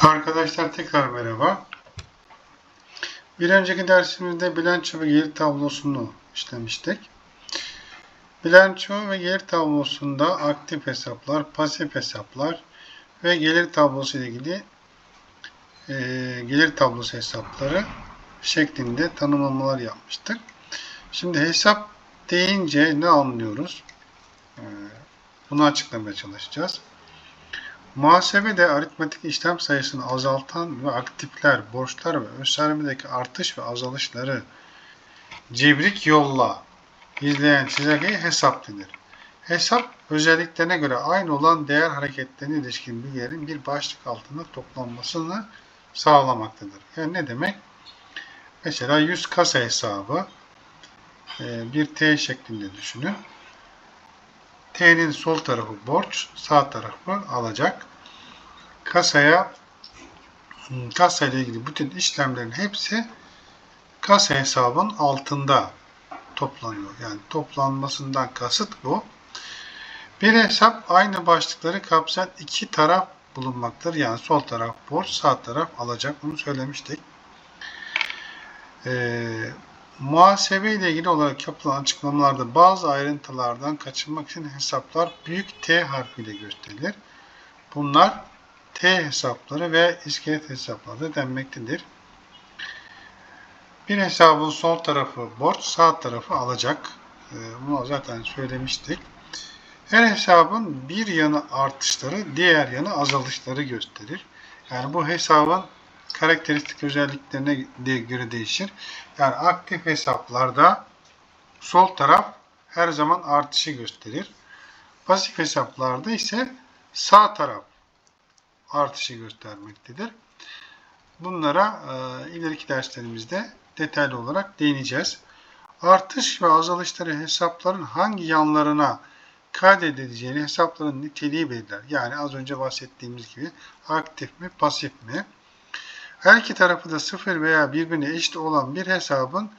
Arkadaşlar tekrar merhaba. Bir önceki dersimizde bilanço ve gelir tablosunu işlemiştik. Bilanço ve gelir tablosunda aktif hesaplar, pasif hesaplar ve gelir tablosu ile ilgili e, gelir tablosu hesapları şeklinde tanımlamalar yapmıştık. Şimdi hesap deyince ne anlıyoruz? E, bunu açıklamaya çalışacağız. Muhasebede aritmetik işlem sayısını azaltan ve aktifler, borçlar ve önermedeki artış ve azalışları cebrik yolla izleyen çizelgeye hesap denir. Hesap özelliklerine göre aynı olan değer hareketlerine ilişkin bilgilerin bir başlık altında toplanmasını sağlamaktadır. Yani ne demek? Mesela 100 kasa hesabı e, bir T şeklinde düşünün. T'nin sol tarafı borç, sağ tarafı alacak. Kasaya kasa ile ilgili bütün işlemlerin hepsi kasa hesabın altında toplanıyor. Yani toplanmasından kasıt bu. Bir hesap aynı başlıkları kapsayan iki taraf bulunmaktadır. Yani sol taraf borç, sağ taraf alacak. Bunu söylemiştik. Ee, Muhasebe ile ilgili olarak yapılan açıklamalarda bazı ayrıntılardan kaçınmak için hesaplar büyük T harfiyle gösterilir. Bunlar T hesapları ve iskelet hesapları denmektedir. Bir hesabın sol tarafı borç, sağ tarafı alacak. Ee, bunu zaten söylemiştik. Her hesabın bir yanı artışları, diğer yanı azalışları gösterir. Yani bu hesabın karakteristik özelliklerine göre değişir. Yani aktif hesaplarda sol taraf her zaman artışı gösterir. Pasif hesaplarda ise sağ taraf artışı göstermektedir. Bunlara e, ileriki derslerimizde detaylı olarak değineceğiz. Artış ve azalışları hesapların hangi yanlarına kaydedileceğini hesapların niteliği belirler. Yani az önce bahsettiğimiz gibi aktif mi pasif mi? Her iki tarafı da sıfır veya birbirine eşit olan bir hesabın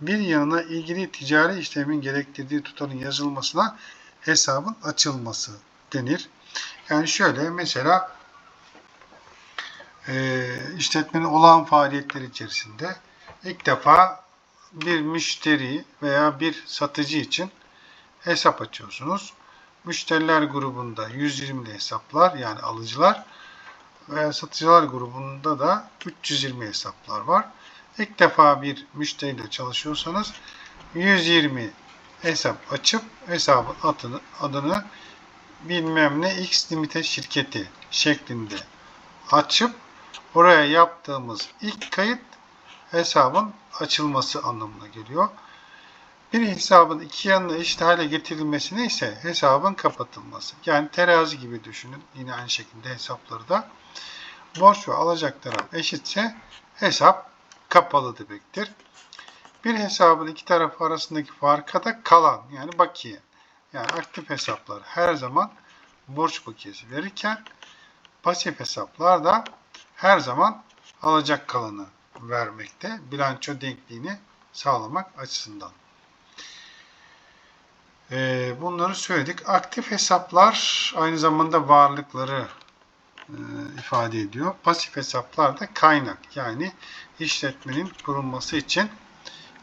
bir yanına ilgili ticari işlemin gerektirdiği tutarın yazılmasına hesabın açılması denir. Yani şöyle mesela e, işletmenin olağan faaliyetleri içerisinde ilk defa bir müşteri veya bir satıcı için hesap açıyorsunuz. Müşteriler grubunda 120 hesaplar yani alıcılar ve satıcılar grubunda da 320 hesaplar var. İlk defa bir müşteriyle çalışıyorsanız 120 hesap açıp hesabın adını, adını bilmem ne X limite şirketi şeklinde açıp oraya yaptığımız ilk kayıt hesabın açılması anlamına geliyor. Bir hesabın iki yanına eşit hale getirilmesine ise hesabın kapatılması. Yani terazi gibi düşünün. Yine aynı şekilde hesapları da borç ve alacak taraf eşitse hesap kapalı demektir. Bir hesabın iki tarafı arasındaki farka da kalan yani bakiye yani aktif hesaplar her zaman borç bakiyesi verirken pasif hesaplar da her zaman alacak kalanı vermekte bilanço denkliğini sağlamak açısından. Ee, bunları söyledik. Aktif hesaplar aynı zamanda varlıkları e, ifade ediyor. Pasif hesaplar da kaynak yani işletmenin kurulması için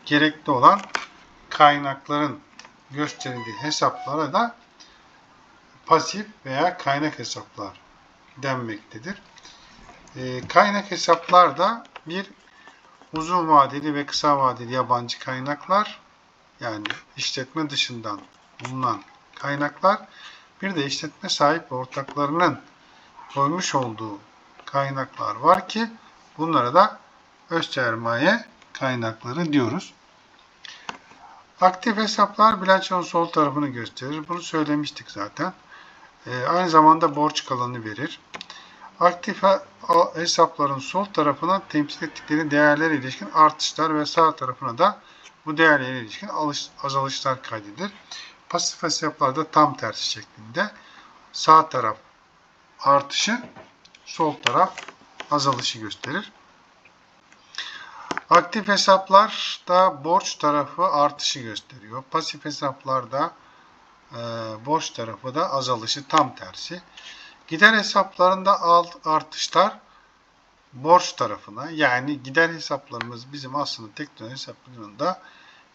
gerekli olan kaynakların gösterildiği hesaplara da pasif veya kaynak hesaplar denmektedir. E, kaynak hesaplar da bir uzun vadeli ve kısa vadeli yabancı kaynaklar yani işletme dışından bulunan kaynaklar bir de işletme sahip ortaklarının koymuş olduğu kaynaklar var ki bunlara da öz sermaye kaynakları diyoruz. Aktif hesaplar bilançonun sol tarafını gösterir. Bunu söylemiştik zaten. Ee, aynı zamanda borç kalanı verir. Aktif hesapların sol tarafına temsil ettikleri değerlere ilişkin artışlar ve sağ tarafına da bu değerlere ilişkin azalışlar kaydedilir. Pasif hesaplarda tam tersi şeklinde sağ taraf artışı, sol taraf azalışı gösterir. Aktif hesaplarda borç tarafı artışı gösteriyor. Pasif hesaplarda e, borç tarafı da azalışı tam tersi. Gider hesaplarında alt artışlar borç tarafına yani gider hesaplarımız bizim aslında teknoloji hesaplarında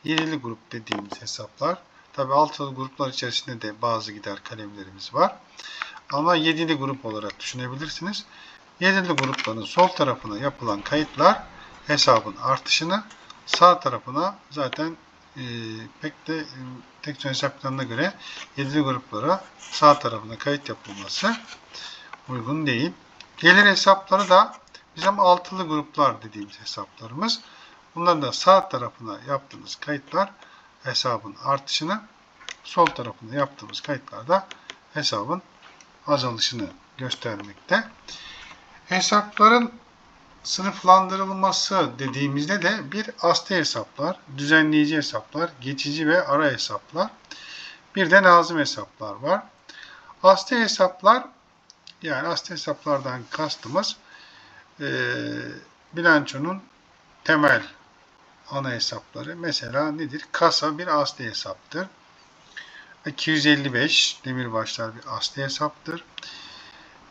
yedili grup dediğimiz hesaplar. Tabi altılı gruplar içerisinde de bazı gider kalemlerimiz var. Ama yedili grup olarak düşünebilirsiniz. Yedili grupların sol tarafına yapılan kayıtlar hesabın artışını sağ tarafına zaten e, pek de e, hesaplarına göre yedili gruplara sağ tarafına kayıt yapılması uygun değil. Gelir hesapları da bizim altılı gruplar dediğimiz hesaplarımız. Bunların da sağ tarafına yaptığımız kayıtlar hesabın artışını, sol tarafına yaptığımız kayıtlarda hesabın azalışını göstermekte. Hesapların sınıflandırılması dediğimizde de bir asli hesaplar, düzenleyici hesaplar, geçici ve ara hesaplar, bir de nazım hesaplar var. Asli hesaplar yani asli hesaplardan kastımız e, bilançonun temel ana hesapları. Mesela nedir? Kasa bir asli hesaptır. 255 demirbaşlar bir asli hesaptır.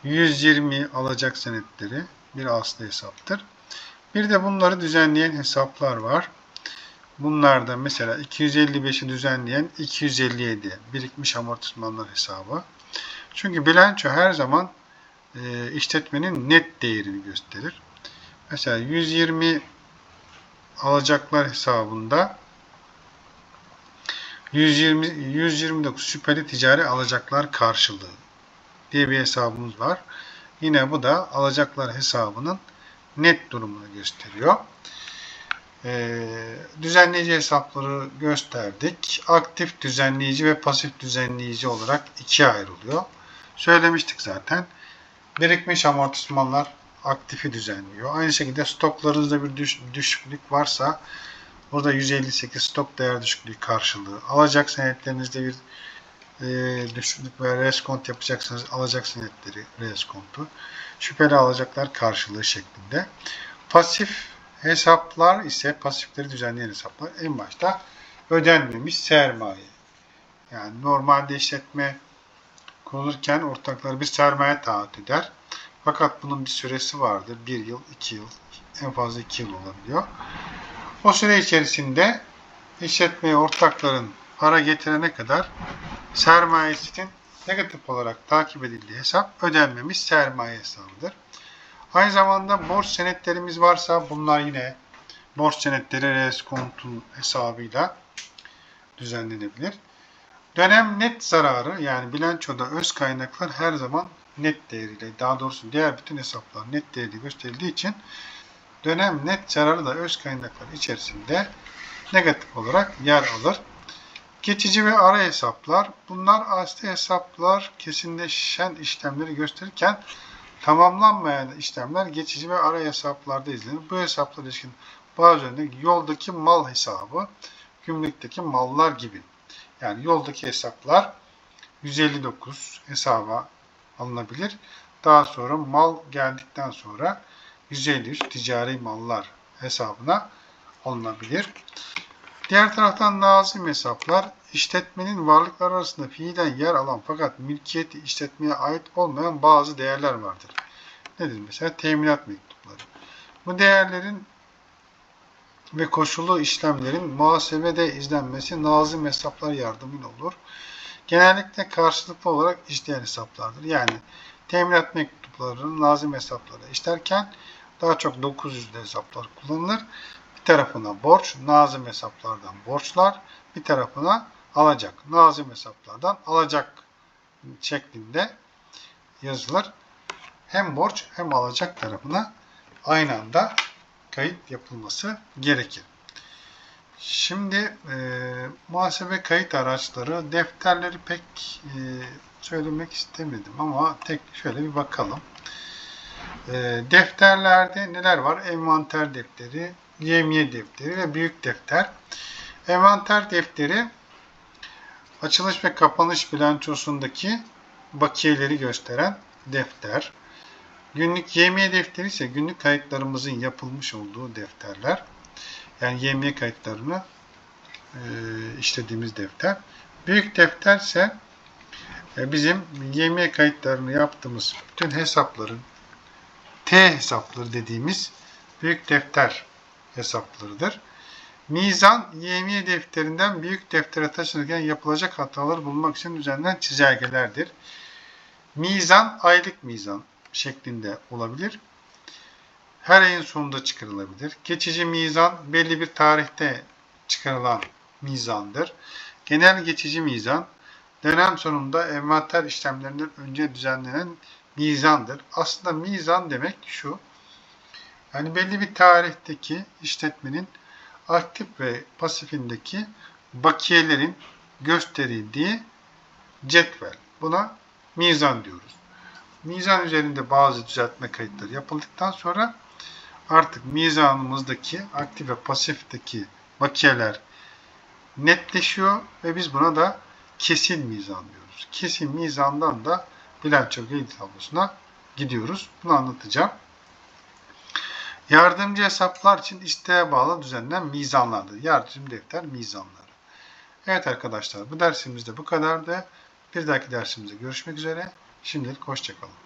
120 alacak senetleri bir asli hesaptır. Bir de bunları düzenleyen hesaplar var. Bunlarda mesela 255'i düzenleyen 257 birikmiş amortismanlar hesabı. Çünkü bilanço her zaman e, işletmenin net değerini gösterir. Mesela 120 alacaklar hesabında 120 129 şüpheli ticari alacaklar karşılığı diye bir hesabımız var. Yine bu da alacaklar hesabının net durumunu gösteriyor. Ee, düzenleyici hesapları gösterdik. Aktif düzenleyici ve pasif düzenleyici olarak ikiye ayrılıyor. Söylemiştik zaten. Birikmiş amortismanlar aktifi düzenliyor. Aynı şekilde stoklarınızda bir düş düşüklük varsa burada 158 stok değer düşüklüğü karşılığı. Alacak senetlerinizde bir e, veya reskont yapacaksanız alacak senetleri reskontu. Şüpheli alacaklar karşılığı şeklinde. Pasif hesaplar ise pasifleri düzenleyen hesaplar. En başta ödenmemiş sermaye. Yani normalde işletme kurulurken ortaklar bir sermaye taahhüt eder. Fakat bunun bir süresi vardır. Bir yıl, iki yıl, en fazla iki yıl olabiliyor. O süre içerisinde işletmeye ortakların para getirene kadar sermayesinin negatif olarak takip edildiği hesap ödenmemiş sermaye hesabıdır. Aynı zamanda borç senetlerimiz varsa bunlar yine borç senetleri reskontu hesabıyla düzenlenebilir. Dönem net zararı yani bilançoda öz kaynaklar her zaman net değeriyle daha doğrusu diğer bütün hesaplar net değeriyle gösterildiği için dönem net zararı da öz kaynaklar içerisinde negatif olarak yer alır. Geçici ve ara hesaplar. Bunlar asli hesaplar kesinleşen işlemleri gösterirken tamamlanmayan işlemler geçici ve ara hesaplarda izlenir. Bu hesaplar ilişkin bazı örnek yoldaki mal hesabı, gümrükteki mallar gibi. Yani yoldaki hesaplar 159 hesaba alınabilir. Daha sonra mal geldikten sonra 153 ticari mallar hesabına alınabilir. Diğer taraftan nazım hesaplar işletmenin varlıklar arasında fiilen yer alan fakat mülkiyeti işletmeye ait olmayan bazı değerler vardır. Nedir mesela? Teminat mektupları. Bu değerlerin ve koşullu işlemlerin muhasebede izlenmesi nazım hesaplar yardımıyla olur. Genellikle karşılıklı olarak işleyen hesaplardır. Yani teminat mektuplarının nazım hesapları işlerken daha çok 900'lü hesaplar kullanılır. Bir tarafına borç, nazım hesaplardan borçlar, bir tarafına alacak, nazım hesaplardan alacak şeklinde yazılır. Hem borç hem alacak tarafına aynı anda kayıt yapılması gerekir. Şimdi e, muhasebe kayıt araçları, defterleri pek e, söylemek istemedim ama tek şöyle bir bakalım. E, defterlerde neler var? Envanter defteri, yemiye defteri ve büyük defter. Envanter defteri açılış ve kapanış bilançosundaki bakiyeleri gösteren defter. Günlük yemiye defteri ise günlük kayıtlarımızın yapılmış olduğu defterler. Yani YM kayıtlarını e, işlediğimiz defter. Büyük defter ise e, bizim YM kayıtlarını yaptığımız bütün hesapların T hesapları dediğimiz büyük defter hesaplarıdır. Mizan, yevmiye defterinden büyük deftere taşınırken yapılacak hataları bulmak için düzenlenen çizelgelerdir. Mizan, aylık mizan şeklinde olabilir. Her ayın sonunda çıkarılabilir. Geçici mizan, belli bir tarihte çıkarılan mizandır. Genel geçici mizan, dönem sonunda envanter işlemlerinden önce düzenlenen mizandır. Aslında mizan demek şu, yani belli bir tarihteki işletmenin aktif ve pasifindeki bakiyelerin gösterildiği cetvel. Buna mizan diyoruz. Mizan üzerinde bazı düzeltme kayıtları yapıldıktan sonra artık mizanımızdaki aktif ve pasifteki bakiyeler netleşiyor ve biz buna da kesin mizan diyoruz. Kesin mizandan da bilanço gelir tablosuna gidiyoruz. Bunu anlatacağım. Yardımcı hesaplar için isteğe bağlı düzenlenen mizanlardır. Yardımcı defter mizanları. Evet arkadaşlar bu dersimizde bu kadardı. Bir dahaki dersimizde görüşmek üzere. Şimdilik hoşçakalın.